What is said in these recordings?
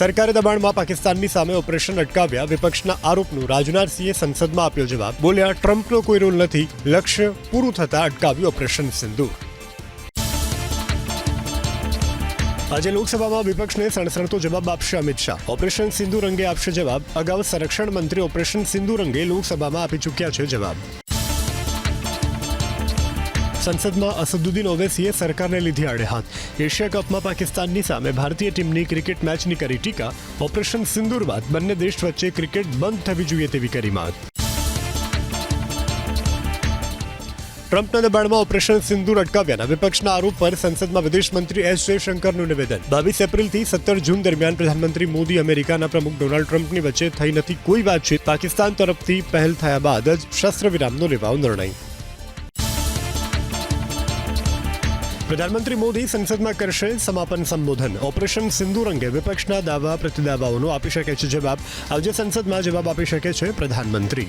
સરકારે દબાણમાં પાકિસ્તાનની સામે ઓપરેશન અટકાવ્યા. વિપક્ષના આરોપનું રાજનાથસિંહે સંસદમાં આપ્યો જવાબ. બોલ્યા, ટ્રમ્પનો કોઈ રોલ નથી. લક્ષ્ય પૂરું થતાં અટકાવ્યું ઓપરેશન સિંધુ. આજે લોકસભામાં વિપક્ષને સણસણતો જવાબ આપશે અમિત શાહ. ઓપરેશન સિંધુ રંગે આપશે જવાબ. અગાઉ સંરક્ષણ મંત્રી ઓપરેશન સિંધુ રંગે લોકસભામાં આપી ચૂક્યા છે જવાબ. સંસદમાં અસદુદ્દીન ઓવૈસીએ સરકારને લીધી આડે હાથ એશિયા કપમાં પાકિસ્તાનની સામે ભારતીય ટીમની ક્રિકેટ મેચની કરી ટીકા. ઓપરેશન સિંદૂર બાદ બંને દેશ વચ્ચે ક્રિકેટ બંધ થવી જોઈએ તેવી કરી માંગ. ટ્રમ્પના દબાણમાં ઓપરેશન સિંદૂર અટકાવ્યાના વિપક્ષના આરોપ પર સંસદમાં વિદેશ મંત્રી એસ જયશંકરનું નિવેદન. બાવીસ એપ્રિલથી સત્તર જૂન દરમિયાન પ્રધાનમંત્રી મોદી અમેરિકાના પ્રમુખ ડોનાલ્ડ ટ્રમ્પની વચ્ચે થઈ નથી કોઈ વાતચીત. પાકિસ્તાન તરફથી પહેલ થયા બાદ જ શસ્ત્ર વિરામનો લેવાયો નિર્ણય. પ્રધાનમંત્રી મોદી સંસદમાં કરશે સમાપન સંબોધન ઓપરેશન સિંદુર અંગે વિપક્ષના દાવા પ્રતિદાવાઓનો આપી શકે છે જવાબ આજે સંસદમાં જવાબ આપી શકે છે પ્રધાનમંત્રી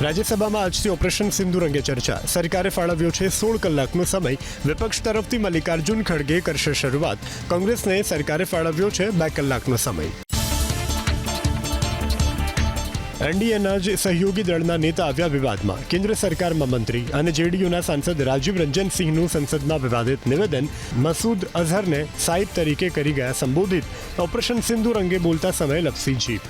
રાજ્યસભામાં આજથી ઓપરેશન સિંદુર અંગે ચર્ચા સરકારે ફાળવ્યો છે સોળ કલાકનો સમય વિપક્ષ તરફથી મલ્લિકાર્જુન ખડગે કરશે શરૂઆત કોંગ્રેસને સરકારે ફાળવ્યો છે બે કલાકનો સમય એનડીએના જ સહયોગી દળના નેતા આવ્યા વિવાદમાં. કેન્દ્ર સરકારમાં મંત્રી અને જેડીયુના સાંસદ રાજીવ રંજન સિંહનું સંસદમાં વિવાદિત નિવેદન મસૂદ અઝહરને સાહિબ તરીકે કરી ગયા સંબોધિત. ઓપરેશન સિંદૂર અંગે બોલતા સમયે લપસી જીપ.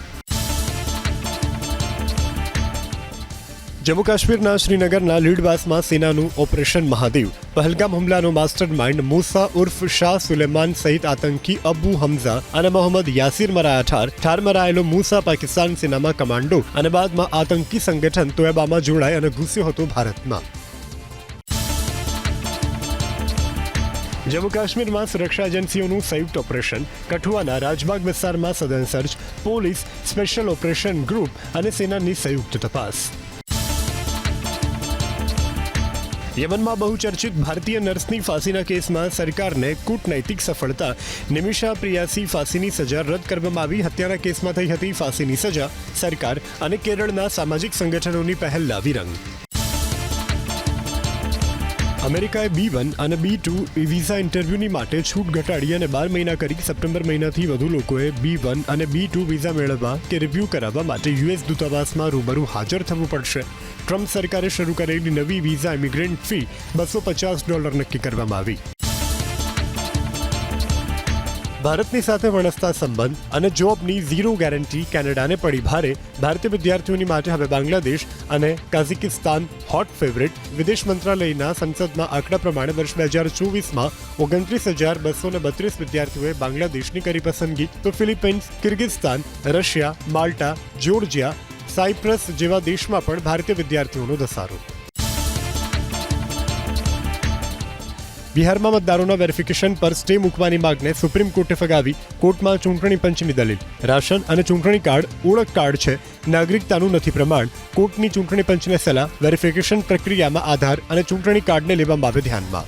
જમ્મુ કાશ્મીરના શ્રીનગરના લીડવાસમાં સેનાનું ઓપરેશન મહાદેવ. પહલગામ હુમલાનો માસ્ટર માઇન્ડ મૂસા ઉર્ફ શાહ સુલેમાન સહિત આતંકી અબુ હમઝા અને મોહમ્મદ યાસીર મરાયા ઠાર ઠાર મરાયેલો મૂસા પાકિસ્તાન સેનામાં કમાન્ડો અને બાદમાં આતંકી સંગઠન તોયબામાં જોડાય અને ઘૂસ્યો હતો ભારતમાં. જમ્મુ કાશ્મીરમાં સુરક્ષા એજન્સીઓનું સંયુક્ત ઓપરેશન, કઠુઆના રાજબાગ વિસ્તારમાં સઘન search, police, special operation group અને સેનાની સંયુક્ત તપાસ. યમનમાં બહુચર્ચિત ભારતીય નર્સની ફાંસીના કેસમાં સરકારને કૂટનૈતિક સફળતા. નિમિષા પ્રિયાસી ફાંસીની સજા રદ કરવામાં આવી. હત્યાના કેસમાં થઈ હતી ફાંસીની સજા. સરકાર અને કેરળના સામાજિક સંગઠનોની પહેલ લાવી રંગ. અમેરિકાએ બી વન અને બી ટુ વિઝા ઇન્ટરવ્યૂની માટે છૂટ ઘટાડી અને બાર મહિના કરી સપ્ટેમ્બર મહિનાથી વધુ લોકોએ બી વન અને બી ટુ વિઝા મેળવવા કે રિવ્યૂ કરાવવા માટે યુએસ દૂતાવાસમાં રૂબરૂ હાજર થવું પડશે. ટ્રમ્પ સરકારે શરૂ કરેલી નવી વિઝા ઇમિગ્રન્ટ ફી બસો પચાસ ડોલર નક્કી કરવામાં આવી. ભારતની સાથે વણસતા સંબંધ અને જોબની ઝીરો ગેરંટી કેનેડાને પડી ભારે, ભારતીય વિદ્યાર્થીઓની માટે હવે બાંગ્લાદેશ અને કાઝિકિસ્તાન હોટ ફેવરેટ વિદેશ મંત્રાલયના સંસદમાં આંકડા પ્રમાણે વર્ષ બે હજાર ચોવીસમાં ઓગણત્રીસ હજાર બસો ને બત્રીસ વિદ્યાર્થીઓએ બાંગ્લાદેશની કરી પસંદગી. તો Philippines Kyrgyzstan, Russia, Malta Georgia Cyprus જેવા દેશમાં પણ ભારતીય વિદ્યાર્થીઓનો ધસારો. બિહારમાં મતદારોના વેરિફિકેશન પર સ્ટે મૂકવાની માગને સુપ્રીમ કોર્ટે ફગાવી. કોર્ટમાં ચૂંટણી પંચની દલીલ. રાશન અને ચૂંટણી કાર્ડ ઓળખ કાર્ડ છે. નાગરિકતાનું નથી પ્રમાણ. કોર્ટની ચૂંટણી પંચને સલાહ. વેરિફિકેશન પ્રક્રિયામાં આધાર અને ચૂંટણી કાર્ડને લેવામાં આવે ધ્યાનમાં.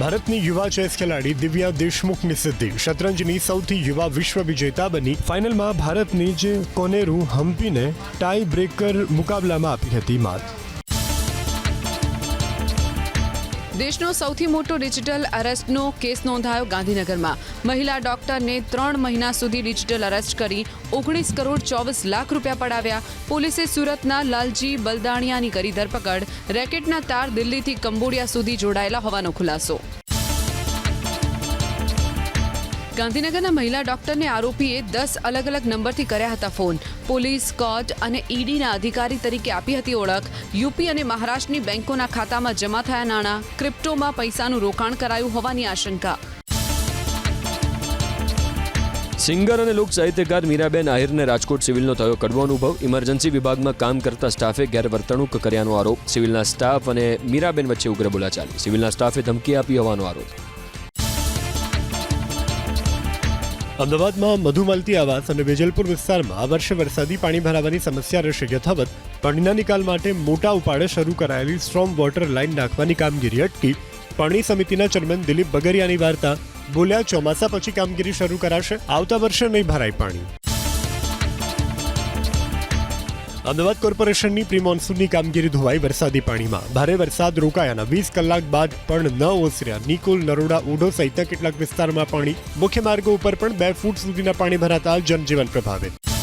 ભારતની યુવા ચેસ ખેલાડી દિવ્યા દેશમુખની સિદ્ધિ. શતરંજની સૌથી યુવા વિશ્વ વિજેતા બની. ફાઇનલમાં ભારતની જ કોનેરુ હમ્પીને ટાઈ બ્રેકર મુકાબલામાં આપી હતી માત. દેશનો સૌથી મોટો ડિજિટલ અરેસ્ટનો કેસ નોંધાયો ગાંધીનગરમાં. મહિલા ડોક્ટરને ત્રણ મહિના સુધી ડિજિટલ અરેસ્ટ કરી ઓગણીસ કરોડ ચોવીસ લાખ રૂપિયા પડાવ્યા. પોલીસે સુરતના લાલજી બલદાણિયાની કરી ધરપકડ. રેકેટના તાર દિલ્હીથી કંબોડિયા સુધી જોડાયેલા હોવાનો ખુલાસો. ગાંધીનગરના મહિલા ડોક્ટરને આરોપીએ દસ અલગ અલગ નંબરથી કર્યા હતા ફોન. પોલીસ, કોર્ટ અને ઈડીના અધિકારી તરીકે આપી હતી ઓળખ. યુપી અને મહારાષ્ટ્રની બેંકોના ખાતામાં જમા થયા નાણાં. ક્રિપ્ટોમાં પૈસાનું રોકાણ કરાયું હોવાની આશંકા. સિંગર અને લોક સાહિત્યકાર મીરાબેન આહિરને રાજકોટ સિવિલનો થયો કડવો અનુભવ. ઇમરજન્સી વિભાગમાં કામ કરતા સ્ટાફે ગેરવર્તણૂક કર્યાનો આરોપ. સિવિલના સ્ટાફ અને મીરાબેન વચ્ચે ઉગ્ર બોલાચાલી. સિવિલના સ્ટાફે ધમકી આપી હોવાનો આરોપ. અમદાવાદમાં મધુમાલતી આવાસ અને વેજલપુર વિસ્તારમાં આ વર્ષે વરસાદી પાણી ભરાવાની સમસ્યા રહેશે યથાવત. પાણીના નિકાલ માટે મોટા ઉપાડે શરૂ કરાયેલી સ્ટ્રોમ વોટર લાઇન નાખવાની કામગીરી અટકી. પાણી સમિતિના ચેરમેન દિલીપ બગરિયાની વાર્તા બોલ્યા ચોમાસા પછી કામગીરી શરૂ કરાશે. આવતા વર્ષે નહીં ભરાય પાણી. અમદાવાદ કોર્પોરેશનની પ્રી મોન્સૂનની કામગીરી ધોવાઈ વરસાદી પાણીમાં. ભારે વરસાદ રોકાયાના વીસ કલાક બાદ પણ ન ઓસર્યા. નિકોલ, નરોડા ઉડો સહિતના કેટલાક વિસ્તારમાં પાણી મુખ્ય માર્ગો ઉપર પણ બે ફૂટ સુધીના પાણી ભરાતા જનજીવન પ્રભાવિત.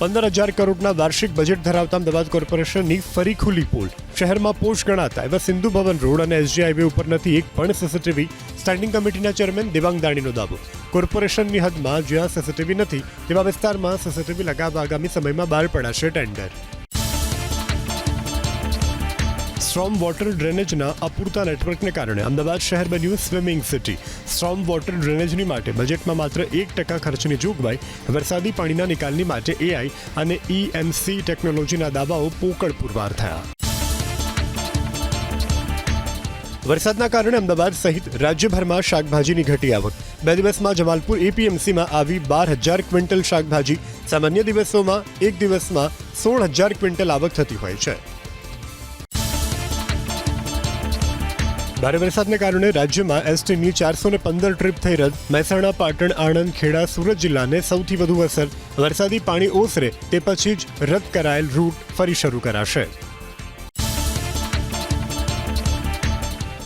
પંદર હજાર કરોડના વાર્ષિક બજેટ ધરાવતા અમદાવાદ કોર્પોરેશનની ફરી ખુલ્લી પોલ. શહેરમાં પોષ ગણાતા એવા સિંધુ ભવન રોડ અને એસજી હાઈવે ઉપર નથી એક પણ સીસીટીવી સ્ટેન્ડિંગ કમિટીના ચેરમેન દેવાંગ દાણીનો દાવો. કોર્પોરેશનની હદમાં જ્યાં સીસીટીવી નથી, તેવા વિસ્તારમાં સીસીટીવી લગાવવા આગામી સમયમાં બહાર પડાશે ટેન્ડર સ્ટ્રોમ વોટર ડ્રેનેજના અપૂરતા નેટવર્કને કારણે અમદાવાદ શહેર બન્યું સ્વિમિંગ સિટી. સ્ટ્રોમ વોટર ડ્રેનેજની માટે બજેટમાં માત્ર એક ટકા ખર્ચની જોગવાઈ વરસાદી પાણીના નિકાલની માટે એઆઈ અને ઈએમસી ટેકનોલોજીના દાવાઓ પોકળ પુરવાર થયા. વરસાદના કારણે અમદાવાદ સહિત રાજ્યભરમાં શાકભાજીની ઘટી આવક. બે દિવસમાં જમાલપુર એપીએમસીમાં આવી બાર હજાર ક્વિન્ટલ શાકભાજી. સામાન્ય દિવસોમાં એક દિવસમાં સોળ હજાર ક્વિન્ટલ આવક થતી હોય છે. ભારે વરસાદને કારણે રાજ્યમાં એસટીની ચારસો ને પંદર ટ્રીપ થઈ રદ. મહેસાણા, પાટણ, આણંદ, ખેડા, સુરત જિલ્લાને સૌથી વધુ અસર. વરસાદી પાણી ઓસરે તે પછી જ રદ કરાયેલ રૂટ ફરી શરૂ કરાશે.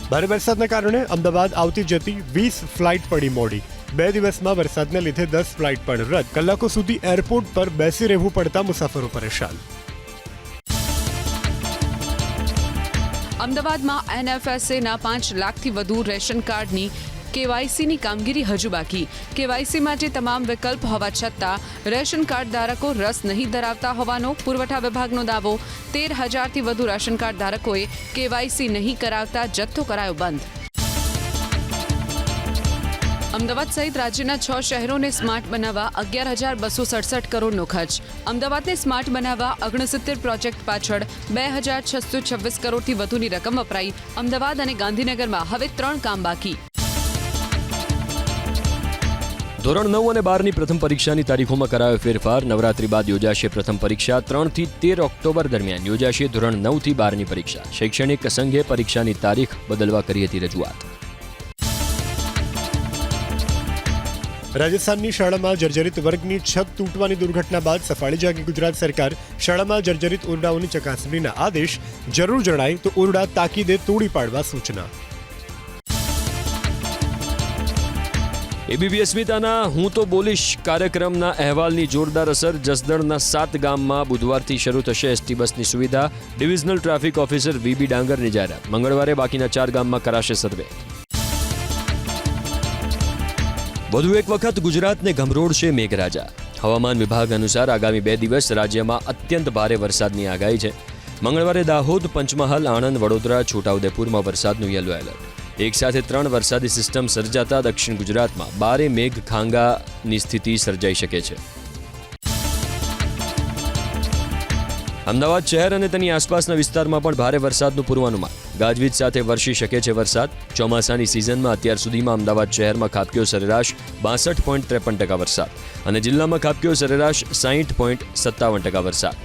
ભારે વરસાદના કારણે અમદાવાદ આવતી જતી વીસ ફ્લાઇટ પડી મોડી. બે દિવસમાં વરસાદને લીધે દસ ફ્લાઇટ પણ રદ. કલાકો સુધી એરપોર્ટ પર બેસી રહેવું પડતા મુસાફરો પરેશાન. અમદાવાદમાં એનએફએસએના પાંચ લાખથી વધુ રેશન કાર્ડની કેવાયસીની કામગીરી હજુ બાકી. કેવાયસી માટે તમામ વિકલ્પ હોવા છતાં રેશન કાર્ડ ધારકો રસ નહીં ધરાવતા હોવાનો પુરવઠા વિભાગનો દાવો. તેર હજારથી વધુ રેશન કાર્ડ ધારકોએ કેવાયસી નહીં કરાવતા જથ્થો કરાયો બંધ. અમદાવાદ સહિત રાજ્યના છ શહેરોને સ્માર્ટ બનાવવા અગિયાર હજાર બસો સડસઠ કરોડનો ખર્ચ. અમદાવાદને સ્માર્ટ બનાવવા ઓગણસિત્તેર પ્રોજેક્ટ પાછળ બે હજાર છસો છવ્વીસ કરોડથી વધુની રકમ વપરાઈ. અમદાવાદ અને ગાંધીનગરમાં હવે ત્રણ કામ બાકી. ધોરણ નવ અને બારની પ્રથમ પરીક્ષાની તારીખોમાં કરાયો ફેરફાર. નવરાત્રી બાદ યોજાશે પ્રથમ પરીક્ષા. ત્રણથી તેર ઓક્ટોબર દરમિયાન યોજાશે ધોરણ નવથી બારની પરીક્ષા. શૈક્ષણિક સંઘે પરીક્ષાની તારીખ બદલવા કરી હતી રજૂઆત. રાજસ્થાનની શાળામાં જર્જરિત વર્ગની છત તૂટવાની દુર્ઘટના બાદ સફાળી જાગી ગુજરાત સરકાર શાળામાં જર્જરિત ઓરડાઓની ચકાસણીના આદેશ જરૂર જણાય તો ઓરડા તાકીદે તોડી પાડવા સૂચના. એબીપી અસ્મિતાના હું તો બોલીશ કાર્યક્રમના અહેવાલની જોરદાર અસર જસદણના સાત ગામમાં બુધવારથી શરૂ થશે એસટી બસની સુવિધા. ડિવિઝનલ ટ્રાફિક ઓફિસર વીબી ડાંગરની જાહેરાત. મંગળવારે બાકીના ચાર ગામમાં કરાશે સર્વે. વધુ એક વખત ગુજરાતને ગમરોડશે મેઘરાજા. હવામાન વિભાગ અનુસાર આગામી બે દિવસ રાજ્યમાં અત્યંત ભારે વરસાદની આગાહી છે. મંગળવારે દાહોદ, પંચમહાલ, આણંદ, વડોદરા, છોટાઉદેપુરમાં વરસાદનું યલો એલર્ટ. એક સાથે ત્રણ વરસાદી સિસ્ટમ સર્જાતા દક્ષિણ ગુજરાતમાં બારે મેઘ ખાંગાની સ્થિતિ સર્જાઈ શકે છે. અમદાવાદ શહેર અને તેની આસપાસના વિસ્તારમાં પણ ભારે વરસાદનું પૂર્વાનુમાન. ગાજવીજ સાથે વરસી શકે છે વરસાદ. ચોમાસાની સિઝનમાં અત્યાર સુધીમાં અમદાવાદ શહેરમાં ખાબક્યો સરેરાશ બાસઠ પોઈન્ટ ત્રેપન ટકા વરસાદ અને જિલ્લામાં ખાબક્યો સરેરાશ સાહીઠ પોઈન્ટ સત્તાવન ટકા વરસાદ.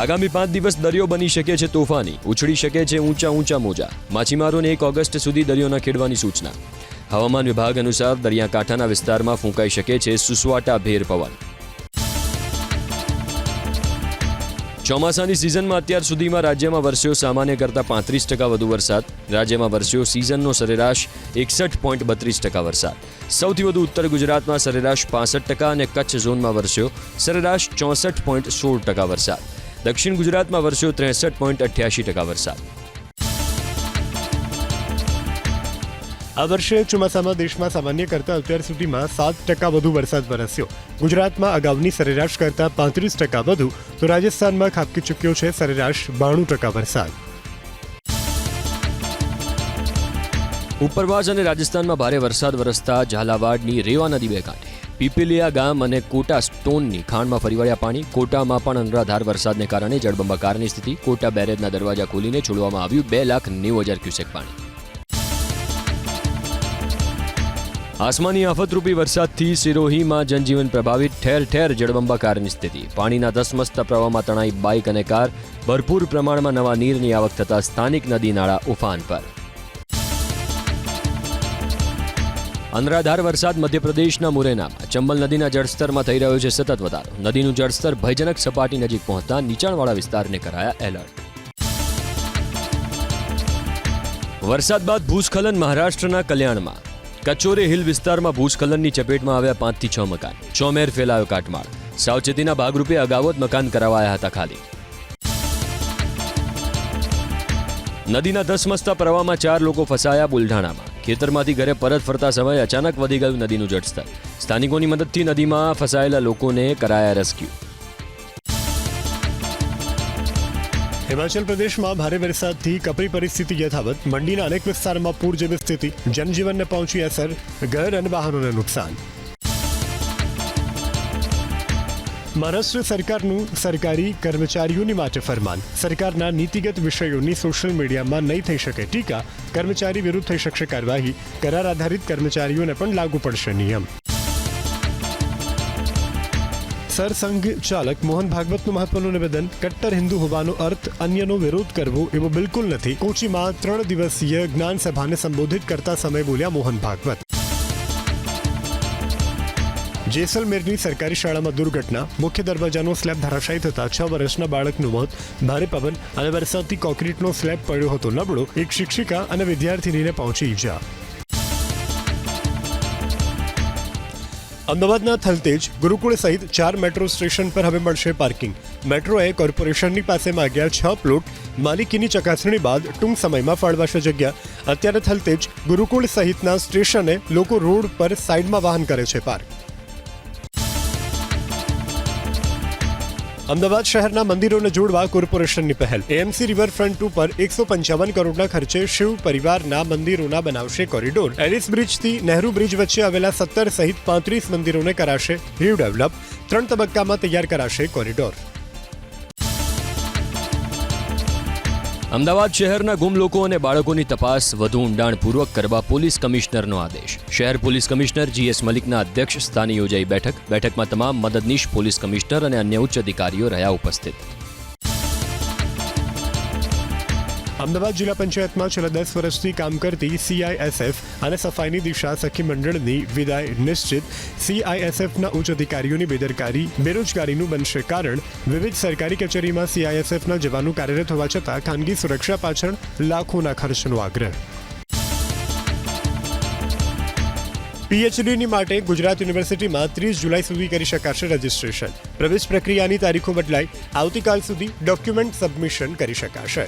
આગામી પાંચ દિવસ દરિયો બની શકે છે તોફાની, ઉછળી શકે છે ઊંચા ઊંચા મોજા. માછીમારોને એક ઓગસ્ટ સુધી દરિયો ન ખેડવાની સૂચના. હવામાન વિભાગ અનુસાર દરિયાકાંઠાના વિસ્તારમાં ફૂંકાઈ શકે છે સુસવાટા ભેર પવન. ચોમાસાની સિઝનમાં અત્યાર સુધીમાં રાજ્યમાં વરસ્યો સામાન્ય કરતાં પાંત્રીસ ટકા વધુ વરસાદ. રાજ્યમાં વરસ્યો સિઝનનો સરેરાશ એકસઠ પોઈન્ટ બત્રીસ ટકા વરસાદ. સૌથી વધુ ઉત્તર ગુજરાતમાં સરેરાશ પાસઠ ટકા અને કચ્છ ઝોનમાં વરસ્યો સરેરાશ ચોસઠ પોઈન્ટ સોળ ટકા વરસાદ. દક્ષિણ ગુજરાતમાં વરસ્યો ત્રેસઠ પોઈન્ટ અઠ્યાસી ટકા વરસાદ. આ વર્ષે ચોમાસામાં દેશમાં સામાન્ય કરતાં અત્યાર સુધીમાં સાત ટકા વધુ વરસાદ વરસ્યો. ગુજરાતમાં અગાઉની સરેરાશ કરતાં પાંત્રીસ ટકા વધુ, તો રાજસ્થાનમાં ખાબકી ચૂક્યો છે સરેરાશ બાણું ટકા વરસાદ. ઉપરવાસ અને રાજસ્થાનમાં ભારે વરસાદ વરસતા ઝાલાવાડની રેવા નદી બે કાંઠે. પીપીલિયા ગામ અને કોટા સ્ટોનની ખાણમાં ફરી પાણી. કોટામાં પણ અનરાધાર વરસાદને કારણે જળબંબાકારની સ્થિતિ. કોટા બેરેજના દરવાજા ખોલીને છોડવામાં આવ્યું બે લાખ નેવું હજાર ક્યુસેક પાણી. આસમાની આફતરૂપી વરસાદથી સિરોહીમાં જનજીવન પ્રભાવિત, ઠેર ઠેર જળબંબાકારની સ્થિતિ. પાણીના ધસમસતા પ્રવાહમાં તણાઈ બાઇક અને કાર, ભરપૂર પ્રમાણમાં નવા નીરની આવક થતાં સ્થાનિક નદી નાળા ઉફાન પર. અનરાધાર વરસાદ મધ્યપ્રદેશના મુરેનામાં. ચંબલ નદીના જળસ્તરમાં થઈ રહ્યો છે સતત વધારો. નદીનું જળસ્તર ભયજનક સપાટી નજીક પહોંચતા નીચાણવાળા વિસ્તારને કરાયા એલર્ટ. વરસાદ બાદ ભૂસ્ખલન મહારાષ્ટ્રના કલ્યાણમાં. કચોરે હિલ વિસ્તારમાં ભૂસ્ખલનની ચપેટમાં આવ્યા પાંચથી છ મકાન. ચોમેર ફેલાયો કાટમાળ. સાવચેતીના ભાગરૂપે અગાઉ જ મકાન કરાવાયા હતા ખાલી. નદીના ધસમસતા પ્રવાહમાં ચાર લોકો ફસાયા બુલઢાણામાં. ખેતરમાંથી ઘરે પરત ફરતા સમયે અચાનક વધી ગયું નદીનું જળસ્તર. સ્થાનિકોની મદદથી નદીમાં ફસાયેલા લોકોને કરાયા રેસ્ક્યુ. હિમાચલ પ્રદેશમાં ભારે વરસાદથી કપરી પરિસ્થિતિ યથાવત. મંડીના અનેક વિસ્તારમાં પૂર જેવી સ્થિતિ. જનજીવનને પહોંચી અસર, ઘર અને વાહનોને નુકસાન. મહારાષ્ટ્ર સરકારનું સરકારી કર્મચારીઓની માટે ફરમાન. સરકારના નીતિગત વિષયોની સોશિયલ મીડિયામાં નહીં થઈ શકે ટીકા. કર્મચારી વિરુદ્ધ થઈ શકશે કાર્યવાહી. કરાર આધારિત કર્મચારીઓને પણ લાગુ પડશે નિયમ. સરસંઘ ચાલક મોહન ભાગવતનું મહત્વનું નિવેદન, કટ્ટર હિન્દુ હોવાનો અર્થ અન્યનો વિરોધ કરવો એવો બિલકુલ નથી. કોચીમાં ત્રણ દિવસીય જ્ઞાન સભાને સંબોધિત કરતા સમય બોલ્યા મોહન ભાગવત. જેસલમેરની સરકારી શાળામાં દુર્ઘટના, મુખ્ય દરવાજાનો સ્લેબ ધરાશાયી થતા છ વર્ષના બાળકનું મોત, ભારે પવન અને વરસાદથી કોન્ક્રીટનો સ્લેબ પડ્યો હતો નબળો. એક શિક્ષિકા અને વિદ્યાર્થીનીને પહોંચી ઈજા. અમદાવાદના થલતેજ ગુરુકુળ સહિત ચાર મેટ્રો સ્ટેશન પર હવે મળશે પાર્કિંગ. મેટ્રોએ કોર્પોરેશનની પાસે માગ્યા છ પ્લોટ. માલિકીની ચકાસણી બાદ ટૂંક સમયમાં ફાળવાશે જગ્યા. અત્યારે થલતેજ ગુરુકુળ સહિતના સ્ટેશને લોકો રોડ પર સાઇડમાં વાહન કરે છે પાર્ક. અમદાવાદ શહેરના મંદિરોને જોડવા કોર્પોરેશનની પહેલ. એએમસી રિવરફ્રન્ટ ઉપર એકસો પંચાવન કરોડના ખર્ચે શિવ પરિવારના મંદિરોના બનાવશે કોરિડોર. એલિસ બ્રિજથી નહેરુ બ્રિજ વચ્ચે આવેલા સત્તર સહિત પાંત્રીસ મંદિરોને કરાશે. રીડેવલપ ત્રણ તબક્કામાં તૈયાર કરાશે કોરિડોર. અમદાવાદ શહેરના ગુમ લોકો અને બાળકોની તપાસ વધુ ઊંડાણપૂર્વક કરવા પોલીસ કમિશનરનો આદેશ. શહેર પોલીસ કમિશનર જીએસ મલિકના અધ્યક્ષ સ્થાને યોજાઈ બેઠક. બેઠકમાં તમામ મદદનીશ પોલીસ કમિશનર અને અન્ય ઉચ્ચ અધિકારીઓ રહ્યા ઉપસ્થિત. અમદાવાદ જિલ્લા પંચાયતમાં છેલ્લા દસ વર્ષથી કામ કરતી સીઆઈએસએફ અને સફાઈની દિશા સખી મંડળની વિદાય નિશ્ચિત. સીઆઈએસએફના ઉચ્ચ અધિકારીઓની બેદરકારી બેરોજગારીનું બનશે કારણ વિવિધ સરકારી કચેરીમાં સીઆઈએસએફના જવાનો કાર્યરત હોવા છતાં ખાનગી સુરક્ષા પાછળ લાખોના ખર્ચનો આગ્રહ. પીએચડીની માટે ગુજરાત યુનિવર્સિટીમાં ત્રીસ જુલાઈ સુધી કરી શકાશે રજિસ્ટ્રેશન. પ્રવેશ પ્રક્રિયાની તારીખો બદલાઈ આવતીકાલ સુધી ડોક્યુમેન્ટ સબમિશન કરી શકાશે.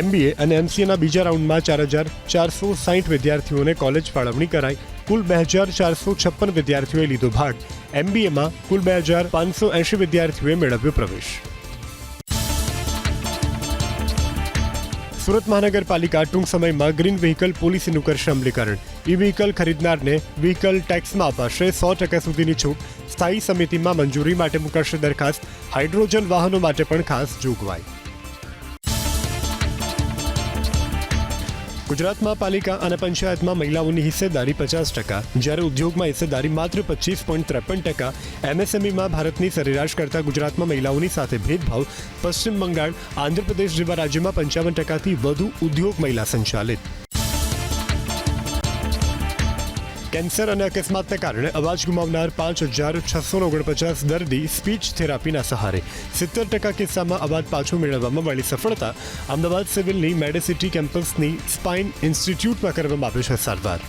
એમબીએ અને એમસીએના બીજા રાઉન્ડમાં ચાર હજાર ચારસો સાહીઠ વિદ્યાર્થીઓને કોલેજ ફાળવણી કરાઈ. કુલ બે હજાર ચારસો છપ્પન વિદ્યાર્થીઓએ લીધો ભાગ. એમબીએમાં કુલ બે હજાર પાંચસો એંશી વિદ્યાર્થીઓએ મેળવ્યો પ્રવેશ. સુરત મહાનગરપાલિકા ટૂંક સમયમાં ગ્રીન વ્હીકલ પોલિસીનું કરશે અમલીકરણ ઈ વ્હીકલ ખરીદનારને વ્હીકલ ટેક્સમાં અપાશે સો ટકા સુધીની છૂટ. સ્થાયી સમિતિમાં મંજૂરી માટે મુકાશે દરખાસ્ત. હાઇડ્રોજન વાહનો માટે પણ ખાસ જોગવાઈ. ગુજરાતમાં પાલિકા અને પંચાયતમાં મહિલાઓની હિસ્સેદારી પચાસ ટકા, જ્યારે ઉદ્યોગમાં હિસ્સેદારી માત્ર પચીસ પોઈન્ટ ત્રેપન ટકા, એમએસએમઈમાં ભારતની સરેરાશ કરતાં ગુજરાતમાં મહિલાઓની સાથે ભેદભાવ, પશ્ચિમ બંગાળ, આંધ્રપ્રદેશ જેવા રાજ્યમાં પંચાવન ટકાથી વધુ ઉદ્યોગ મહિલા સંચાલિત. કેન્સર અને અકસ્માતને કારણે અવાજ ગુમાવનાર પાંચ હજાર છસો ઓગણપચાસ દર્દી સ્પીચ થેરાપીના સહારે. સિત્તેર ટકા કિસ્સામાં અવાજ પાછો મેળવવામાં મળી સફળતા અમદાવાદ સિવિલની મેડિસિટી કેમ્પસની સ્પાઇન ઇન્સ્ટિટ્યૂટમાં કરવામાં આવ્યો છે સારવાર.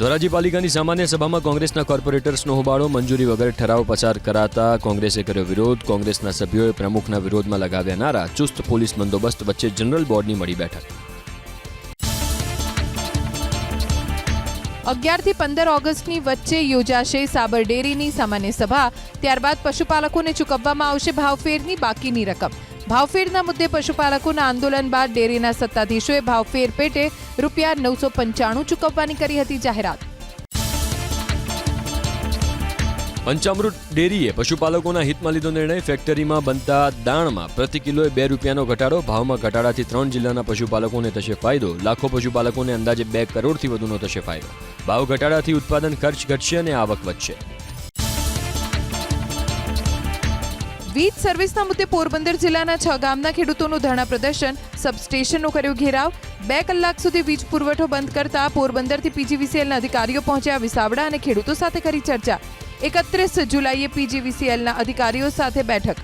ધોરાજી પાલિકાની સામાન્ય સભામાં કોંગ્રેસના કોર્પોરેટર્સનો હોબાળો, મંજૂરી વગર ઠરાવ પસાર કરાતા કોંગ્રેસે કર્યો વિરોધ. કોંગ્રેસના સભ્યોએ પ્રમુખના વિરોધમાં લગાવ્યા નારા. ચુસ્ત પોલીસ બંદોબસ્ત વચ્ચે જનરલ બોર્ડની મળી બેઠક. અગિયારથી પંદર ઓગસ્ટની વચ્ચે યોજાશે સાબર ડેરીની સામાન્ય સભા. ત્યારબાદ પશુપાલકોને ચૂકવવામાં આવશે ભાવફેરની બાકીની રકમ. ભાવફેરના મુદ્દે પશુપાલકોના આંદોલન બાદ ડેરીના સત્તાધીશોએ ભાવફેર પેટે રૂપિયા નવસો પંચાણું ચૂકવવાની કરી હતી જાહેરાત. પંચામૃત ડેરીએ પશુપાલકોના હિતમાં લીધો નિર્ણય. ફેક્ટરીમાં બનતા દાણમાં પ્રતિ કિલોએ બે રૂપિયાનો ઘટાડો. ભાવમાં ઘટાડાથી ત્રણ જિલ્લાના પશુપાલકોને થશે ફાયદો. લાખો પશુપાલકોને અંદાજે બે કરોડથી વધુનો થશે ફાયદો. ભાવ ઘટાડાથી ઉત્પાદન ખર્ચ ઘટશે અને આવક વધશે. વીજ સર્વિસના મુદ્દે પોરબંદર જિલ્લાના છ ગામના ખેડૂતોનું ધરણા પ્રદર્શન. સબસ્ટેશનનો કર્યો ઘેરાવ. બે કલાક સુધી વીજ પુરવઠો બંધ કરતા પોરબંદરથી પીજીવીસીએલના અધિકારીઓ પહોંચ્યા વિસાવડા અને ખેડૂતો સાથે કરી ચર્ચા. એકત્રીસ જુલાઈએ પીજીવીસીએલના અધિકારીઓ સાથે બેઠક.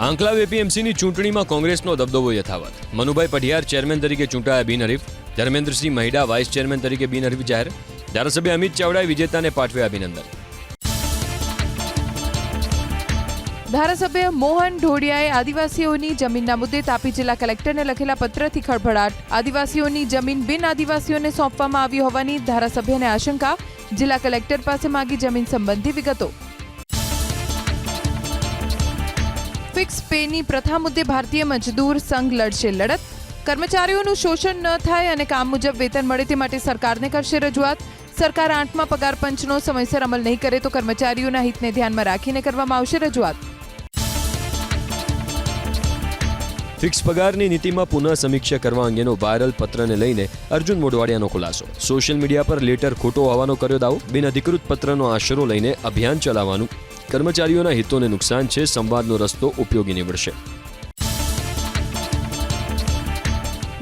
આંકલાવ એપીએમસીની ચૂંટણીમાં કોંગ્રેસનો દબદબો યથાવત. મનુભાઈ પઢિયાર ચેરમેન તરીકે ચૂંટાયા બિનહરીફ ધર્મેન્દ્રસિંહ મહિડા વાઇસ ચેરમેન તરીકે બિનહરીફ જાહેર. ધારાસભ્ય અમિત ચાવડાએ વિજેતાને પાઠવ્યા અભિનંદન. ધારાસભ્ય મોહન ઢોડિયાએ આદિવાસીઓની જમીનના મુદ્દે તાપી જિલ્લા કલેક્ટરને લખેલા પત્રથી ખળભળાટ. આદિવાસીઓની જમીન બિન આદિવાસીઓને સોંપવામાં આવી હોવાની ધારાસભ્યને આશંકા. જિલ્લા કલેક્ટર પાસે માગી જમીન સંબંધી વિગતો. ફિક્સ પેની પ્રથા મુદ્દે ભારતીય મજદૂર સંઘ લડશે લડત. કર્મચારીઓનું શોષણ ન થાય અને કામ મુજબ વેતન મળે તે માટે સરકારને કરશે રજૂઆત. સરકાર આઠમા પગાર પંચનો સમયસર અમલ નહીં કરે તો કર્મચારીઓના હિતને ધ્યાનમાં રાખીને કરવામાં આવશે રજૂઆત. ફિક્સ પગારની નીતિમાં પુનઃ સમીક્ષા કરવા અંગેનો વાયરલ પત્રને લઈને અર્જુન મોઢવાડિયાનો ખુલાસો. સોશિયલ મીડિયા પર લેટર ખોટો હોવાનો કર્યો દાવો, બિન અધિકૃત પત્રનો આશરો લઈને અભિયાન ચલાવવાનું. કર્મચારીઓના હિતોને નુકસાન છે, સંવાદનો રસ્તો ઉપયોગી નીવડશે.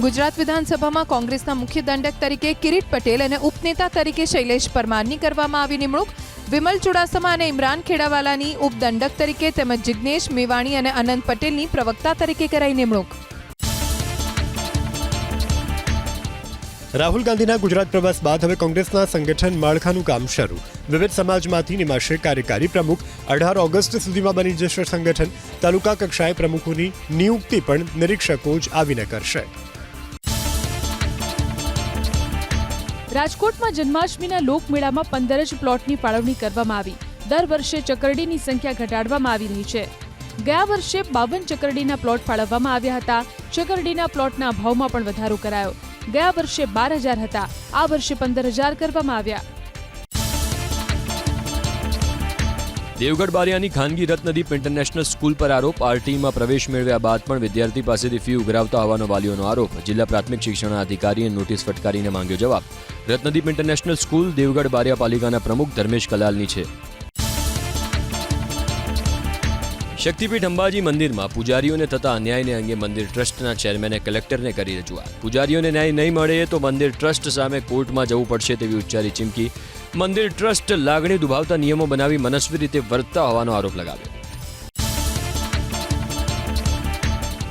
ગુજરાત વિધાનસભામાં કોંગ્રેસના મુખ્ય દંડક તરીકે કિરીટ પટેલ અને ઉપનેતા તરીકે શૈલેષ પરમારની કરવામાં આવી નિમણૂક. વિમલ ચુડાસમા અને ઇમરાન ખેડાવાલાની ઉપદંડક તરીકે તેમજ જિજ્ઞેશ મેવાણી અને અનંત પટેલની પ્રવક્તા તરીકે કરાઈ નિમણૂક. રાહુલ ગાંધીના ગુજરાત પ્રવાસ બાદ હવે કોંગ્રેસના સંગઠન માળખાનું કામ શરૂ. વિવિધ સમાજમાંથી નિમાશે કાર્યકારી પ્રમુખ. અઢાર ઓગસ્ટ સુધીમાં બની જશે સંગઠન. તાલુકા કક્ષાએ પ્રમુખોની નિયુક્તિ પણ નિરીક્ષકો જ આવીને કરશે. રાજકોટમાં જન્માષ્ટમીના લોકમેળામાં પંદર જ પ્લોટની ફાળવણી કરવામાં આવી. દર વર્ષે ચકરડીની સંખ્યા ઘટાડવામાં આવી રહી છે. ગયા વર્ષે બાવન ચકરડીના પ્લોટ ફાળવવામાં આવ્યા હતા. ચકરડીના પ્લોટના ભાવમાં પણ વધારો કરાયો. ગયા વર્ષે બાર હજાર હતા. આ વર્ષે પંદર હજાર કરવામાં આવ્યા. દેવગઢ બારિયાની ખાનગી રત્નદીપ ઇન્ટરનેશનલ સ્કૂલ પર આરોપ. આરટીમાં પ્રવેશ મેળવ્યા બાદ પણ વિદ્યાર્થી પાસેથી ફી ઉઘરાવતા હોવાનો વાલીઓનો આરોપ. જિલ્લા પ્રાથમિક શિક્ષણ અધિકારીએ નોટિસ ફટકારીને માંગ્યો જવાબ. રત્નદીપ ઇન્ટરનેશનલ સ્કૂલ દેવગઢ બારિયા પાલિકાના પ્રમુખ ધર્મેશ કલાલની છે. શક્તિપીઠ અંબાજી મંદિરમાં પૂજારીઓને થતા અન્યાયને અંગે મંદિર ટ્રસ્ટના ચેરમેને કલેક્ટરને કરી રજૂઆત. પૂજારીઓને ન્યાય નહીં મળે તો મંદિર ટ્રસ્ટ સામે કોર્ટમાં જવું પડશે તેવી ઉચ્ચારી ચીમકી મંદિર ટ્રસ્ટ લાગણી દુભાવતા નિયમો બનાવી મનસ્વી રીતે વર્તતા હોવાનો આરોપ લગાવ્યો.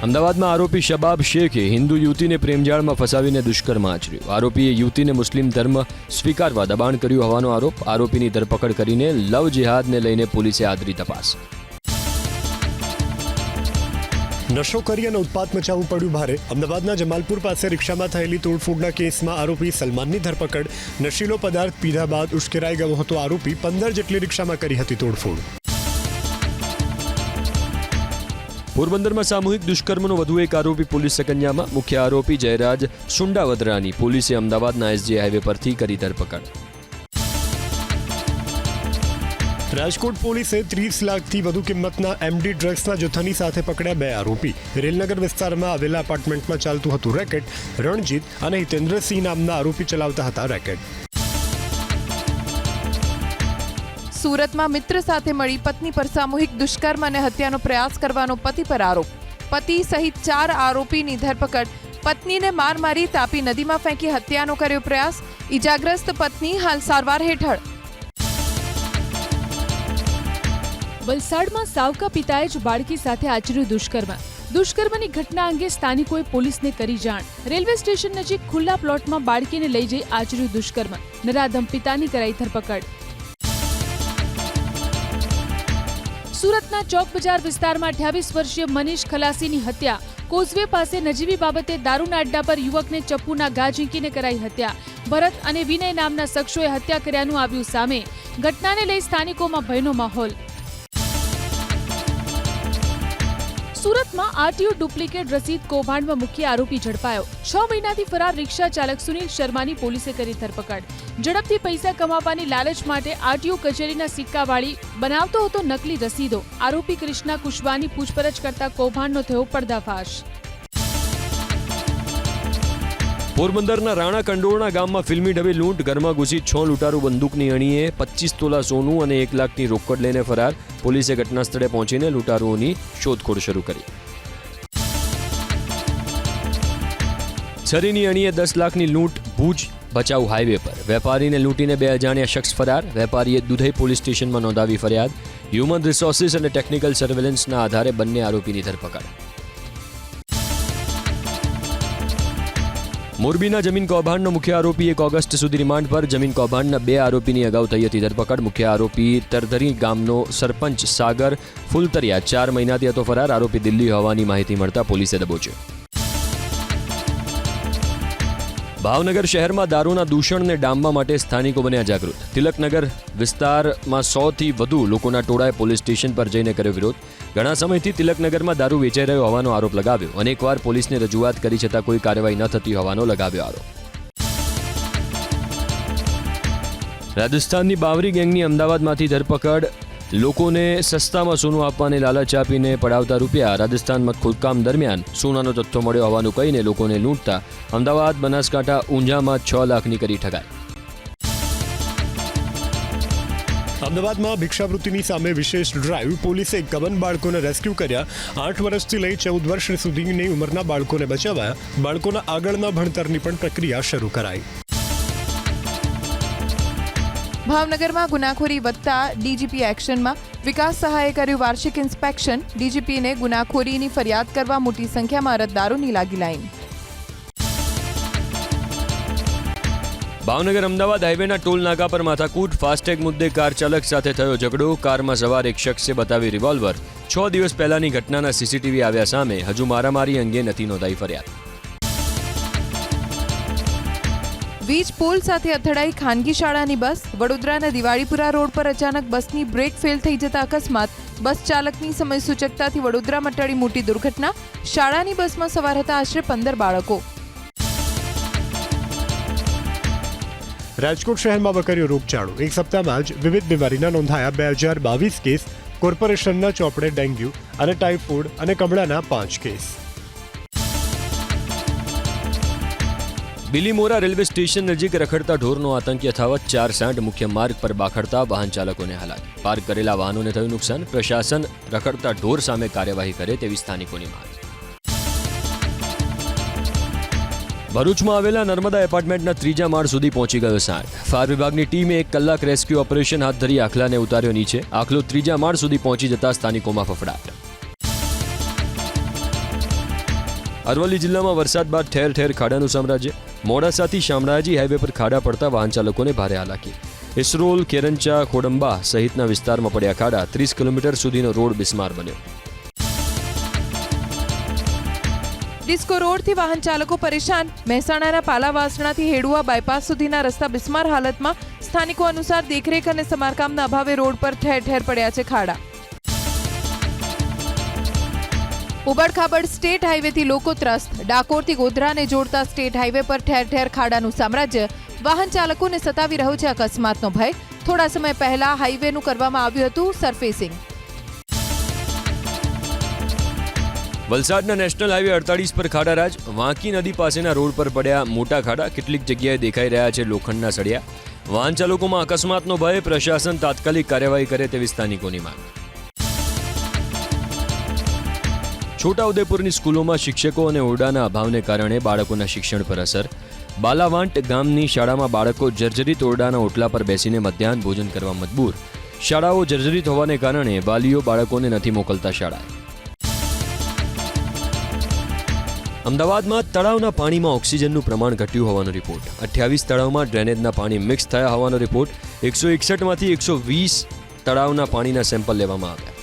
અમદાવાદમાં આરોપી શબાબ શેખે હિન્દુ યુવતીને પ્રેમજાળમાં ફસાવીને દુષ્કર્મ આચર્યું. આરોપીએ યુવતીને મુસ્લિમ ધર્મ સ્વીકારવા દબાણ કર્યું હોવાનો આરોપ. આરોપીની ધરપકડ કરીને લવ જેહાદને લઈને પોલીસે આદરી તપાસ. નશો કરી અને ઉત્પાત મચાવવું પડ્યું ભારે. અમદાવાદના જમાલપુર પાસે રિક્ષામાં થયેલી તોડફોડના કેસમાં આરોપી સલમાનની ધરપકડ. નશીલો પદાર્થ પીધા બાદ ઉશ્કેરાઈ ગયો હતો આરોપી. પંદર જેટલી રિક્ષામાં કરી હતી તોડફોડ. પોરબંદરમાં સામૂહિક દુષ્કર્મનો વધુ એક આરોપી પોલીસ સકન્યામાં મુખ્ય આરોપી જયરાજ સુંડાવદરાની. પોલીસે અમદાવાદના એસજી હાઈવે પરથી કરી ધરપકડ. રાજકોટ પોલીસે ત્રીસ લાખથી વધુ કિંમતના એમડી ડ્રગ્સના જથ્થાની સાથે પકડ્યા બે આરોપી. રેલનગર વિસ્તારમાં આવેલા એપાર્ટમેન્ટમાં ચાલતું હતું રેકેટ રણજીત અને હિતેન્દ્રસિંહ નામના આરોપી ચલાવતા હતા રેકેટ સુરતમાં મિત્ર સાથે મળી પત્ની પર સામૂહિક દુષ્કર્મ અને હત્યાનો પ્રયાસ કરવાનો પતિ પર આરોપ. પતિ સહિત ચાર આરોપીની ધરપકડ. પત્નીને માર મારી તાપી નદીમાં ફેંકી હત્યાનો કર્યો પ્રયાસ. ઈજાગ્રસ્ત પત્ની હાલ સારવાર હેઠળ. વલસાડમાં સાવકા પિતાએ જ બાળકી સાથે આચર્યું દુષ્કર્મ. દુષ્કર્મની ઘટના અંગે સ્થાનિકોએ પોલીસને કરી જાણ. રેલવે સ્ટેશન નજીક ખુલ્લા પ્લોટમાં બાળકીને લઈ જઈ આચર્યું દુષ્કર્મ. નરાધમ પિતાની કરાઈ ધરપકડ. સુરતના ચોક બજાર વિસ્તારમાં અઠ્યાવીસ વર્ષીય મનીષ ખલાસીની હત્યા. કોઝવે પાસે નજીવી બાબતે દારૂના અડ્ડા પર યુવકને ચપ્પુના ઘા ઝીંકીને કરાઈ હત્યા. ભરત અને વિનય નામના શખ્સોએ હત્યા કર્યાનું આવ્યું સામે. ઘટનાને લઈ સ્થાનિકોમાં ભયનો માહોલ. સુરતમાં આરટીઓ ડુપ્લિકેટ રસીદ કૌભાંડમાં મુખ્ય આરોપી ઝડપાયો. છ મહિનાથી ફરાર રિક્ષા ચાલક સુનિલ શર્માની પોલીસે કરી ધરપકડ. ઝડપથી પૈસા કમાવાની લાલચ માટે આરટીઓ કચેરીના સિક્કાવાળી બનાવતો હતો નકલી રસીદો. આરોપી કૃષ્ણા કુશવાની પૂછપરછ કરતા કૌભાંડનો થયો પર્દાફાશ. પોરબંદરના રાણા કંડોળના ગામમાં ફિલ્મી ઢબે લૂંટ, ઘરમાં ઘૂસી છ લૂંટારૂ બંદૂકની અણીએ પચીસ તોલા સોનું અને એક લાખની રોકડ લઈને ફરાર. પોલીસે ઘટના સ્થળે પહોંચીને લૂંટારુઓની શોધખોળ શરૂ કરી. છરીની અણીએ દસ લાખની લૂંટ, ભુજ ભચાઉ હાઈવે પર. વેપારીને લૂંટીને બે અજાણ્યા શખ્સ ફરાર. વેપારીએ દુધઈ પોલીસ સ્ટેશનમાં નોંધાવી ફરિયાદ. હ્યુમન રિસોર્સિસ અને ટેકનિકલ સર્વેલન્સના આધારે બંને આરોપીની ધરપકડ. મોરબીના જમીન કૌભાંડનો મુખ્ય આરોપી એક ઓગસ્ટ સુધી રિમાન્ડ પર. જમીન કૌભાંડના બે આરોપીની અગાઉ થઈ હતી ધરપકડ. મુખ્ય આરોપી તરધરી ગામનો સરપંચ સાગર ફુલતરિયા ચાર મહિનાથી હતો ફરાર. આરોપી દિલ્હી હોવાની માહિતી મળતા પોલીસે દબોચ્યો. ભાવનગર શહેરમાં દારૂના દૂષણને ડામવા માટે સ્થાનિકો બન્યા જાગૃત. તિલકનગર વિસ્તારમાં સોથી વધુ લોકોના ટોળાએ પોલીસ સ્ટેશન પર જઈને કર્યો વિરોધ. ઘણા સમયથી તિલકનગરમાં દારૂ વેચાઈ રહ્યો હોવાનો આરોપ લગાવ્યો. અનેકવાર પોલીસને રજૂઆત કરી છતાં કોઈ કાર્યવાહી ન થતી હોવાનો લગાવ્યો આરોપ. રાજસ્થાનની બાવરી ગેંગની અમદાવાદમાંથી ધરપકડ લોકોને સસ્તામાં સોનું આપવાની લાલચ આપીને પડાવતા રૂપિયા રાજસ્થાનમાં ખોદકામ દરમિયાન સોનાનો જથ્થો મળ્યો હોવાનું કહીને લોકોને લૂંટતા અમદાવાદ, બનાસકાંઠા, ઊંઝામાં છ લાખની કરી ઠગાઈ. અમદાવાદમાં ભિક્ષાવૃત્તિની સામે વિશેષ ડ્રાઈવ પોલીસે ગમન બાળકોને રેસ્ક્યુ કર્યા. આઠ વર્ષથી લઈ ચૌદ વર્ષ સુધીની ઉંમરના બાળકોને બચાવ્યા. બાળકોના આગળના ભણતરની પણ પ્રક્રિયા શરૂ કરાઈ. ભાવનગરમાં ગુનાખોરી વધતા ડીજીપી એક્શનમાં વિકાસ સહાયે કર્યું વાર્ષિક ઇન્સ્પેક્શન. ડીજીપીને ગુનાખોરીની ફરિયાદ કરવા મોટી સંખ્યામાં અરજદારોની લાગી લાઈન ભાવનગર અમદાવાદ હાઈવેના ટોલ નાકા પર માથાકૂટ, ફાસ્ટેગ મુદ્દે કાર ચાલક સાથે થયો ઝઘડો. કારમાં સવાર એક શખ્સે બતાવી રિવોલ્વર. છ દિવસ પહેલાની ઘટનાના સીસીટીવી આવ્યા સામે હજુ મારામારી અંગે નથી નોંધાઈ ફરિયાદ. વીજ પોલ સાથે અથડાઈ ખાનગી શાળાની બસ. વડોદરાના દિવાળીપુરા રોડ પર અચાનક બસની બ્રેક ફેલ થઈ જતા અકસ્માત. બસ ચાલકની સમય સૂચકતાથી વડોદરામાં ટળી મોટી દુર્ઘટના. શાળાની બસમાં સવાર હતા આશરે પંદર બાળકો. રાજકોટ શહેરમાં વકર્યો રોગચાળો. એક સપ્તાહમાં જ વિવિધ બીમારીના નોંધાયા બે હજાર બાવીસ કેસ. કોર્પોરેશનના ચોપડે ડેન્ગ્યુ અને ટાઇફોઇડ અને કમળાના પાંચ કેસ. બિલીમોરા રેલવે સ્ટેશન નજીક રખડતા ઢોરનો આતંક યથાવત ચાર સાંઠ મુખ્ય માર્ગ પર બાખડતા વાહન ચાલકોને હાલાકી. પાર્ક કરેલા વાહનોને થયું નુકસાન. પ્રશાસન રખડતા ઢોર સામે કાર્યવાહી કરે તેવી સ્થાનિકોની માંગ. ભરૂચમાં આવેલા નર્મદા એપાર્ટમેન્ટના ત્રીજા માળ સુધી પહોંચી ગયો સાંઠ. ફાયર વિભાગની ટીમે એક કલાક રેસ્ક્યુ ઓપરેશન હાથ ધરી આખલાને ઉતાર્યો નીચે. આખલો ત્રીજા માળ સુધી પહોંચી જતા સ્થાનિકોમાં ફફડાટ. અરવલ્લી જિલ્લામાં વરસાદ બાદ ઠેર ઠેર ખાડાનું સામ્રાજ્ય. મોડાસાથી શામળાજી હાઈવે પર ખાડા પડતા વાહન ચાલકોને ભારે હાલાકી. ઇસરોલ, કેરંચા, ખોડંબા સહિતના વિસ્તારમાં પડ્યા ખાડા ત્રીસ કિલોમીટર સુધીનો રોડ બિસ્માર બન્યો. ડિસ્કો રોડથી વાહન ચાલકો પરેશાન. મહેસાણાના પાલાવાસણાથી હેડુઆ બાયપાસ સુધીના રસ્તા બિસ્માર હાલતમાં. સ્થાનિકો અનુસાર દેખરેખ અને સમારકામના અભાવે રોડ પર ઠેર ઠેર પડ્યા છે ખાડા. ઉબડખાબડ સ્ટેટ હાઈવેથી લોકો ત્રસ્ત. ડાકોરથી ગોધરાને જોડતા સ્ટેટ હાઈવે પર ઠેર ઠેર ખાડાનું સામ્રાજ્ય વાહન ચાલકોને સતાવી રહ્યો છે અકસ્માતનો ભય. થોડા સમય પહેલા હાઈવેનું કરવામાં આવ્યું હતું સરફેસિંગ. વલસાડના નેશનલ હાઈવે અડતાલીસ પર ખાડારાજ. વાંકી નદી પાસેના રોડ પર પડ્યા મોટા ખાડા. કેટલીક જગ્યાએ દેખાઈ રહ્યા છે લોખંડના સળિયા. વાહન ચાલકોમાં અકસ્માતનો ભય. પ્રશાસન તાત્કાલિક કાર્યવાહી કરે તેવી સ્થાનિકોની માંગ. છોટાઉદેપુરની સ્કૂલોમાં શિક્ષકો અને ઓરડાના અભાવને કારણે બાળકોના શિક્ષણ પર અસર. બાલાવાંટ ગામની શાળામાં બાળકો જર્જરિત ઓરડાના ઓટલા પર બેસીને મધ્યાહન ભોજન કરવા મજબૂર. શાળાઓ જર્જરિત હોવાને કારણે વાલીઓ બાળકોને નથી મોકલતા શાળાએ અમદાવાદમાં તળાવના પાણીમાં ઓક્સિજનનું પ્રમાણ ઘટ્યું હોવાનો રિપોર્ટ. અઠ્યાવીસ તળાવમાં ડ્રેનેજના પાણી મિક્સ થયા હોવાનો રિપોર્ટ. એકસો એકસઠમાંથી એકસો વીસ તળાવના પાણીના સેમ્પલ લેવામાં આવ્યા.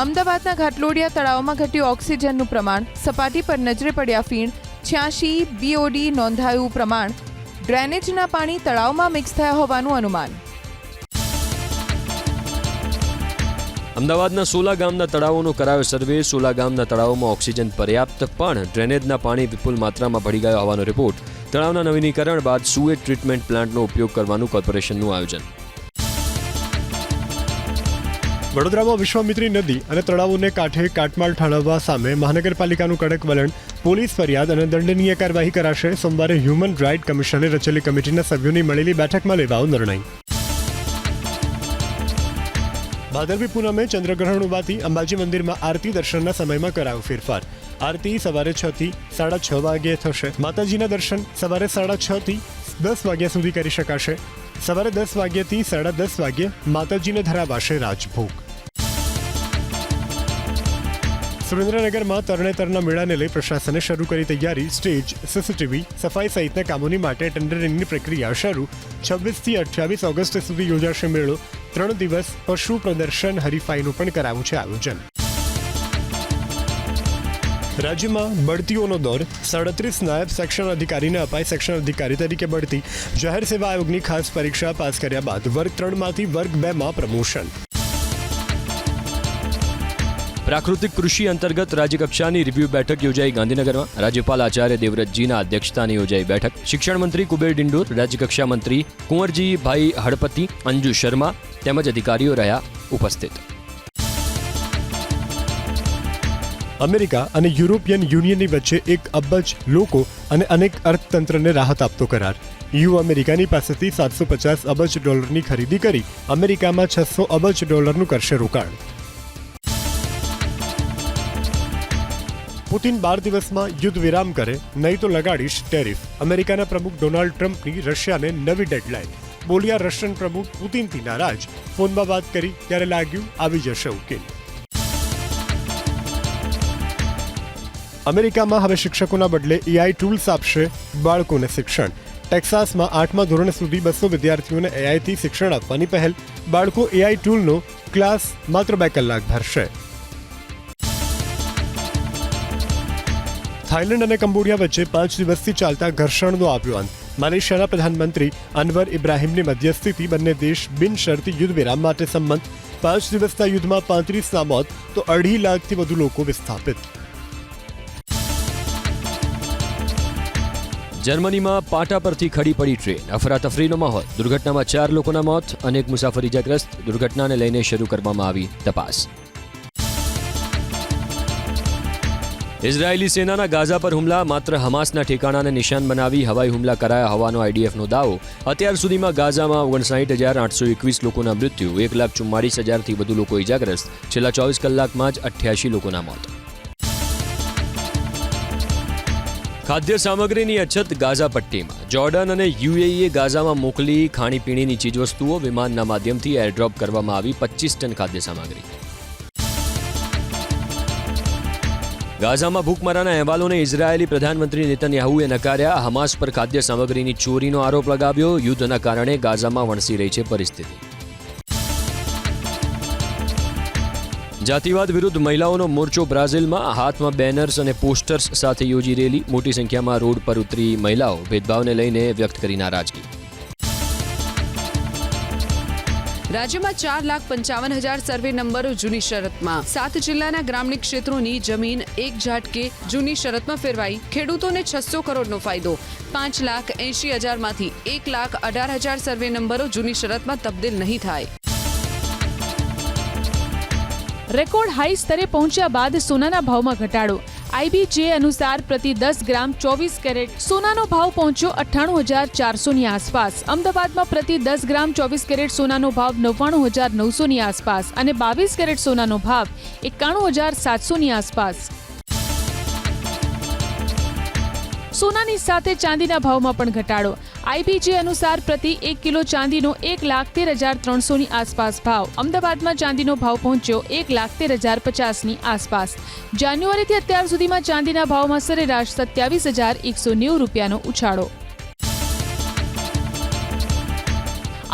અમદાવાદના ઘાટલોડિયા તળાવમાં ઘટ્યું ઓક્સિજનનું પ્રમાણ, સપાટી પર નજરે પડ્યા ફીણ છ્યાસી બીઓડી નોંધાયું પ્રમાણ, ડ્રેનેજના પાણી તળાવમાં મિક્સ થયા હોવાનું અનુમાન. અમદાવાદના સોલા ગામના તળાવોનો કરાયો સર્વે. સોલા ગામના તળાવોમાં ઓક્સિજન પર્યાપ્ત, પણ ડ્રેનેજના પાણી વિપુલ માત્રામાં ભળી ગયા હોવાનો રિપોર્ટ. તળાવના નવીનીકરણ બાદ સુએ ટ્રીટમેન્ટ પ્લાન્ટનો ઉપયોગ કરવાનું કોર્પોરેશનનું આયોજન. વડોદરામાં વિશ્વામિત્રી નદી અને તળાવોને કાંઠે કાટમાળ ઠાલવવા સામે મહાનગરપાલિકાનું કડક વલણ, પોલીસ ફરિયાદ અને દંડનીય કાર્યવાહી કરાશે. સોમવારે હ્યુમન રાઇટ કમિશને રચેલી કમિટીના સભ્યોની મળેલી બેઠકમાં લેવાયો નિર્ણય. ભાદરવી પૂનમે ચંદ્રગ્રહણ હોવાથી અંબાજી મંદિરમાં આરતી દર્શનના સમયમાં કરાયો ફેરફાર. આરતી સવારે છ થી સાડા છ વાગ્યે થશે. માતાજીના દર્શન સવારે સાડા છ થી દસ વાગ્યા સુધી કરી શકાશે. સવારે દસ વાગ્યાથી સાડા દસ વાગ્યે માતાજીને ધરાવાશે રાજભોગ. સુરેન્દ્રનગરમાં તરણેતરના મેળાને લઈ પ્રશાસને શરૂ કરી તૈયારી, સ્ટેજ, સીસીટીવી, સફાઈ સહિતના કામોની માટે ટેન્ડરિંગની પ્રક્રિયા શરૂ. છવ્વીસથી અઠ્યાવીસ ઓગસ્ટ સુધી યોજાશે મેળો. ત્રણ દિવસ પશુ પ્રદર્શન, હરીફાઈનું પણ કરાયું છે આયોજન. રાજ્યમાં બઢતીઓનો દોર સાડત્રીસ નાયબ સેક્શન અધિકારીને અપાય સેક્શન અધિકારી તરીકે બઢતી. જાહેર સેવા આયોગની ખાસ પરીક્ષા પાસ કર્યા બાદ વર્ગ ત્રણમાંથી વર્ગ બેમાં પ્રમોશન. પ્રાકૃતિક કૃષિ અંતર્ગત રાજ્યકક્ષાની રિવ્યુ બેઠક યોજાઈ ગાંધીનગરમાં. રાજ્યપાલ આચાર્ય દેવવ્રતજીના અધ્યક્ષસ્થાને યોજાઈ બેઠક. શિક્ષણ મંત્રી કુબેર ડિંડોર, રાજ્યકક્ષા મંત્રી કુંવરજીભાઈ હળપતિ, અંજુ શર્મા તેમજ અધિકારીઓ રહ્યા ઉપસ્થિત. અમેરિકા અને યુરોપિયન યુનિયનની વચ્ચે એક અબજ લોકો અને અનેક અર્થતંત્રને રાહત આપતો કરાર. યુ અમેરિકાની પાસેથી સાતસો પચાસ અબજ ડોલરની ખરીદી કરી અમેરિકામાં છસો અબજ ડોલરનું કરશે રોકાણ. પુતિન બાર દિવસમાં યુદ્ધ વિરામ કરે, નહીં તો લગાડીશ ટેરિફ. અમેરિકાના પ્રમુખ ડોનાલ્ડ ટ્રમ્પની રશિયાને નવી ડેડલાઇન. બોલ્યા રશિયન પ્રમુખ પુતિનથી નારાજ. ફોનમાં વાત કરી, ત્યારે લાગ્યું, આવી જશે ઉકેલ. અમેરિકામાં હવે શિક્ષકોના બદલે એઆઈ ટૂલ્સ આપશે બાળકોને શિક્ષણ. ટેક્સાસમાં આઠમા ધોરણ સુધી બસો વિદ્યાર્થીઓને એઆઈથી શિક્ષણ આપવાની પહેલ. બાળકો એઆઈ ટૂલનો ક્લાસ માત્ર બે કલાક ભરશે. થાઇલેન્ડ અને કંબોડિયા વચ્ચે પાંચ દિવસથી ચાલતા ઘર્ષણનો આપ્યો અંત. મલેશિયાના પ્રધાનમંત્રી અનવર ઇબ્રાહિમની મધ્યસ્થીથી બંને દેશ બિનશરતી યુદ્ધ વિરામ માટે સંમત. પાંચ દિવસના યુદ્ધમાં પાંત્રીસના મોત, તો અઢી લાખથી વધુ લોકો વિસ્થાપિત. જર્મનીમાં પાટા પરથી ખડી પડી ટ્રેન. અફરાતફરીનો માહોલ દુર્ઘટનામાં ચાર લોકોના મોત અનેક મુસાફર ઇજાગ્રસ્ત દુર્ઘટનાને લઈને શરૂ કરવામાં આવી તપાસ. ઇઝરાયેલી સેનાના ગાઝા પર હુમલા, માત્ર હમાસના ઠેકાણાને નિશાન બનાવી હવાઈ હુમલા કરાયા હોવાનો આઈડીએફનો દાવો. અત્યાર સુધીમાં ગાઝામાં ઓગણસાઠ હજાર આઠસો એકવીસ લોકોના મૃત્યુ, એક લાખ ચુમ્માળીસ હજારથી વધુ લોકો ઇજાગ્રસ્ત, છેલ્લા ચોવીસ કલાકમાં જ અઠ્યાસી લોકોના મોત. ખાદ્ય સામગ્રીની અછત ગાઝા પટ્ટીમાં. જોર્ડન અને યુએઈએ ગાઝામાં મોકલી ખાણીપીણીની ચીજવસ્તુઓ વિમાનના માધ્યમથી એરડ્રોપ કરવામાં આવી પચીસ ટન ખાદ્ય સામગ્રી ગાઝામાં ભૂખમરાના અહેવાલોને ઇઝરાયેલી પ્રધાનમંત્રી નેતન્યાહુએ નકાર્યા. હમાસ પર ખાદ્ય સામગ્રીની ચોરીનો આરોપ લગાવ્યો. યુદ્ધના કારણે ગાઝામાં વણસી રહી છે પરિસ્થિતિ. જાતિવાદ વિરુદ્ધ મહિલાઓનો મોરચો બ્રાઝિલમાં. હાથમાં બેનર્સ અને પોસ્ટર્સ સાથે યોજી રેલી. મોટી સંખ્યામાં રોડ પર ઉતરી મહિલાઓ. ભેદભાવને લઈને વ્યક્ત કરી નારાજગી. રાજ્યમાં ચાર લાખ પંચાવન હજાર સર્વે નંબરો જૂની શરતમાં. સાત જિલ્લાના ગ્રામીણ ક્ષેત્રોની જમીન એક ઝાટકે જૂની શરતમાં ફેરવાઈ. ખેડૂતોને છસો કરોડનો ફાયદો. પાંચ લાખ એંશી હજારમાંથી એક લાખ અઢાર હજાર સર્વે નંબરો જૂની શરતમાં તબદીલ નહીં થાય. રેકોર્ડ હાઈ સ્તરે પહોંચ્યા બાદ સોનાના ભાવમાં ઘટાડો. આઈબીજે અનુસાર પ્રતિ દસ ગ્રામ ચોવીસ કેરેટ સોનાનો ભાવ પહોંચ્યો અઠ્ઠાણું હજાર ચારસોની આસપાસ. અમદાવાદમાં પ્રતિ દસ ગ્રામ ચોવીસ કેરેટ સોનાનો ભાવ નવ્વાણું હજાર નવસોની આસપાસ અને બાવીસ કેરેટ સોનાનો ભાવ એકાણું હજાર સાતસોની આસપાસ. સોનાની સાથે ચાંદીના ભાવમાં પણ ઘટાડો. આઈબીજે અનુસાર પ્રતિ એક કિલો ચાંદીનો એક લાખ તેર હજાર ત્રણસોની આસપાસ ભાવ. અમદાવાદમાં ચાંદીનો ભાવ પહોંચ્યો એક લાખ તેર હજાર પચાસની આસપાસ. જાન્યુઆરીથી અત્યાર સુધીમાં ચાંદીના ભાવમાં સરેરાશ સત્યાવીસ હજાર એકસો નેવું રૂપિયાનો ઉછાળો.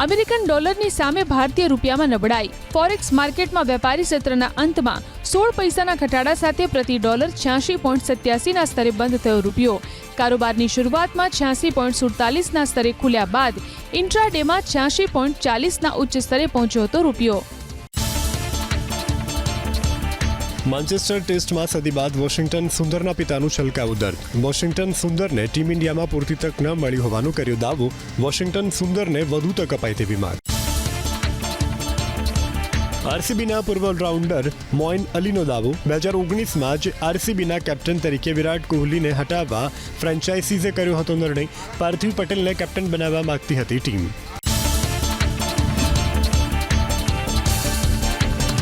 અમેરિકન ડોલરની સામે ભારતીય રૂપિયામાં નબળાઈ. ફોરેક્સ માર્કેટમાં વેપારી સત્રના અંતમાં સોળ પૈસાના ઘટાડા સાથે પ્રતિ ડોલર છ્યાસી પોઈન્ટ સત્યાસીના સ્તરે બંધ થયો રૂપિયો. કારોબારની શરૂઆતમાં છ્યાસી પોઈન્ટ સુડતાલીસના સ્તરે ખુલ્યા બાદ ઇન્ટ્રાડેમાં છ્યાસી પોઈન્ટ ચાલીસના ઉચ્ચ સ્તરે પહોંચ્યો હતો રૂપિયો. માન્ચેસ્ટર ટેસ્ટમાં સદી બાદ વોશિંગ્ટન સુંદરના પિતાનું છલકાવું દર્દ વોશિંગ્ટન સુંદરને ટીમ ઇન્ડિયામાં પૂરતી તક ન મળી હોવાનું કર્યો દાવો. વોશિંગ્ટન સુંદરને વધુ તક અપાય તેવી માંગ. આરસીબીના પૂર્વ ઓલરાઉન્ડર મોઇન અલીનો દાવો. બે હજાર ઓગણીસમાં જ આરસીબીના કેપ્ટન તરીકે વિરાટ કોહલીને હટાવવા ફ્રેન્ચાઇઝીઝે કર્યો હતો નિર્ણય. પાર્થિવ પટેલને કેપ્ટન બનાવવા માંગતી હતી ટીમ.